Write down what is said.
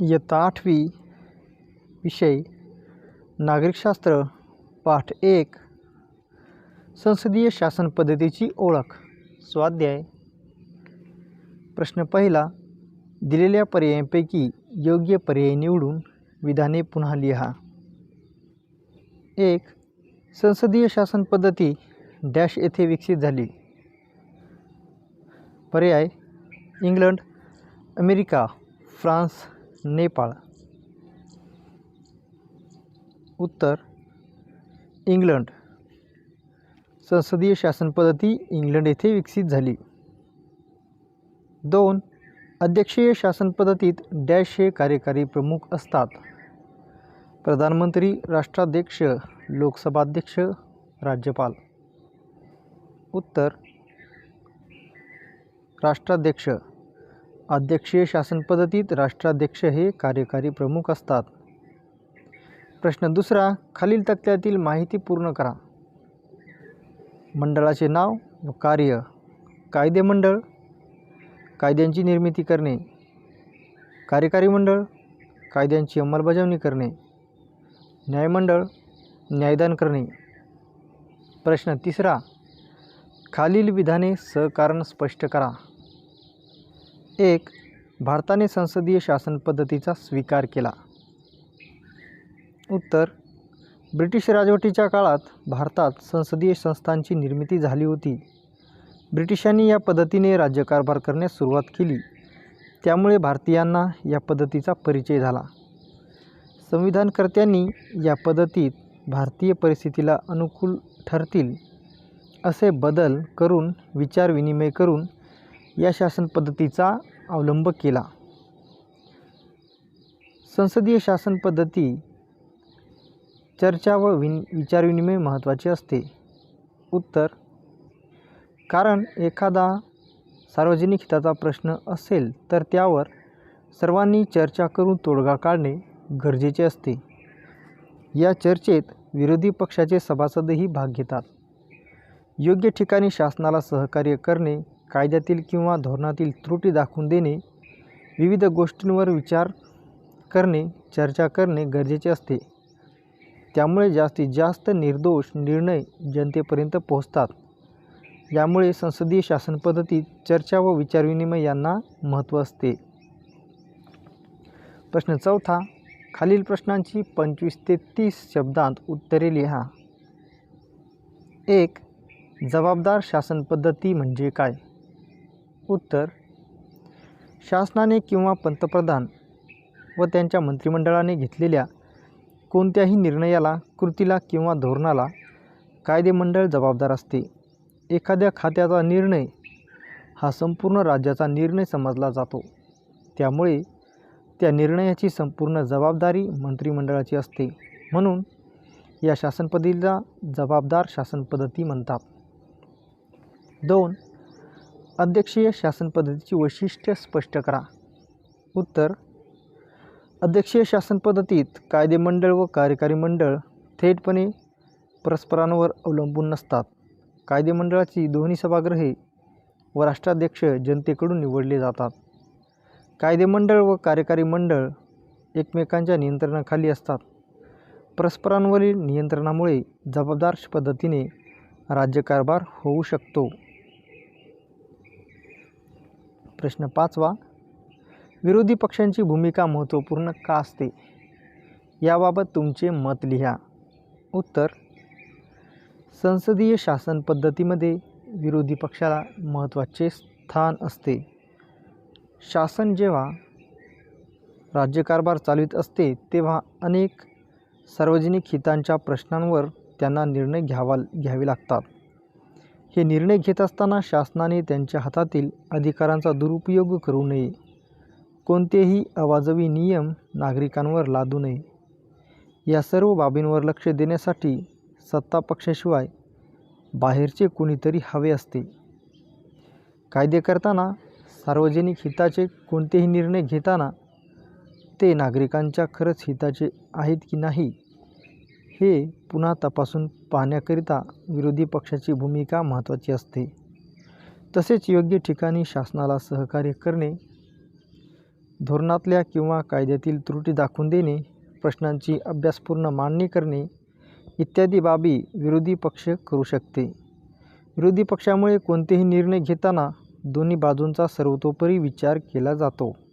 इयत्ता आठवी विषय नागरिकशास्त्र पाठ एक संसदीय शासन पद्धतीची ओळख स्वाध्याय. प्रश्न पहिला दिलेल्या पर्यायांपैकी योग्य पर्याय निवडून विधाने पुन्हा लिहा. एक संसदीय शासन पद्धती डॅश येथे विकसित झाली. पर्याय इंग्लंड अमेरिका फ्रान्स नेपाळ. उत्तर इंग्लंड. संसदीय शासन पद्धती इंग्लंड येथे विकसित झाली. दोन अध्यक्षीय शासन पद्धतीत डॅश हे कार्यकारी प्रमुख असतात. प्रधानमंत्री राष्ट्राध्यक्ष लोकसभाध्यक्ष राज्यपाल. उत्तर राष्ट्राध्यक्ष. अध्यक्षीय शासन पद्धतीत राष्ट्राध्यक्ष हे कार्यकारी प्रमुख असतात. प्रश्न दुसरा खालील तक्त्यातील माहिती पूर्ण करा. मंडळाचे नाव व कार्य. कायदेमंडळ कायद्यांची निर्मिती करणे. कार्यकारी मंडळ. कायद्यांची अंमलबजावणी करणे. न्यायमंडळ. न्यायदान करणे. प्रश्न तिसरा खालील विधाने सहकारण स्पष्ट करा. एक भारताने संसदीय शासन पद्धतीचा स्वीकार केला. उत्तर ब्रिटिश राजवटीच्या काळात भारतात संसदीय संस्थांची निर्मिती झाली होती. ब्रिटिशांनी या पद्धतीने राज्यकारभार करण्यास सुरुवात केली. त्यामुळे भारतीयांना या पद्धतीचा परिचय झाला. संविधानकर्त्यांनी या पद्धतीत भारतीय परिस्थितीला अनुकूल ठरतील असे बदल करून विचारविनिमय करून या शासन पद्धतीचा अवलंब केला. संसदीय शासन पद्धती चर्चा व विन विचारविनिमय महत्त्वाचे असते. उत्तर कारण एखादा सार्वजनिक हिताचा प्रश्न असेल तर त्यावर सर्वांनी चर्चा करून तोडगा काढणे गरजेचे असते. या चर्चेत विरोधी पक्षाचे सभासदही भाग घेतात. योग्य ठिकाणी शासनाला सहकार्य करणे कायद्यातील किंवा धोरणातील त्रुटी दाखवून देणे विविध गोष्टींवर विचार करणे चर्चा करणे गरजेचे असते. त्यामुळे जास्तीत जास्त निर्दोष निर्णय जनतेपर्यंत पोहोचतात. यामुळे संसदीय शासन पद्धतीत चर्चा व विचारविनिमय यांना महत्त्व असते. प्रश्न चौथा खालील प्रश्नांची पंचवीस ते तीस शब्दांत उत्तरे लिहा. एक जबाबदार शासन पद्धती म्हणजे काय? उत्तर शासनाने किंवा पंतप्रधान व त्यांच्या मंत्रिमंडळाने घेतलेल्या कोणत्याही निर्णयाला कृतीला किंवा धोरणाला कायदेमंडळ जबाबदार असते. एखाद्या खात्याचा निर्णय हा संपूर्ण राज्याचा निर्णय समजला जातो. त्यामुळे त्या निर्णयाची संपूर्ण जबाबदारी मंत्रिमंडळाची असते. म्हणून या शासनपद्धतीला जबाबदार शासनपद्धती म्हणतात. दोन अध्यक्षीय शासन पद्धतीची वैशिष्ट्य स्पष्ट करा. उत्तर अध्यक्षीय शासन पद्धतीत कायदेमंडळ व कार्यकारी मंडळ थेटपणे परस्परांवर अवलंबून नसतात. कायदेमंडळाची दोन्ही सभागृहे व राष्ट्राध्यक्ष जनतेकडून निवडले जातात. कायदेमंडळ व कार्यकारी मंडळ एकमेकांच्या नियंत्रणाखाली असतात. परस्परांवरील नियंत्रणामुळे जबाबदार पद्धतीने राज्यकारभार होऊ शकतो. प्रश्न पाचवा. विरोधी पक्षांची भूमिका महत्त्वपूर्ण का असते? याबाबत तुमचे मत लिहा. उत्तर संसदीय शासन पद्धतीमध्ये विरोधी पक्षाला महत्त्वाचे स्थान असते. शासन जेव्हा राज्यकारभार चालवित असते तेव्हा अनेक सार्वजनिक हितांच्या प्रश्नांवर त्यांना निर्णय घ्यावा घ्यावे लागतात. हे निर्णय घेत असताना शासनाने त्यांच्या हातातील अधिकारांचा दुरुपयोग करू नये. कोणतेही अवाजवी नियम नागरिकांवर लादू नये. या सर्व बाबींवर लक्ष देण्यासाठी सत्ता पक्षाशिवाय बाहेरचे कोणीतरी हवे असते. कायदे करताना सार्वजनिक हिताचे कोणतेही निर्णय घेताना ते नागरिकांच्या खरंच हिताचे आहेत की नाही हे पुन्हा तपासून पाहण्याकरिता विरोधी पक्षाची भूमिका महत्त्वाची असते. तसेच योग्य ठिकाणी शासनाला सहकार्य करणे धोरणातल्या किंवा कायद्यातील त्रुटी दाखवून देणे प्रश्नांची अभ्यासपूर्ण मांडणी करणे इत्यादी बाबी विरोधी पक्ष करू शकते. विरोधी पक्षामुळे कोणतेही निर्णय घेताना दोन्ही बाजूंचा सर्वतोपरी विचार केला जातो.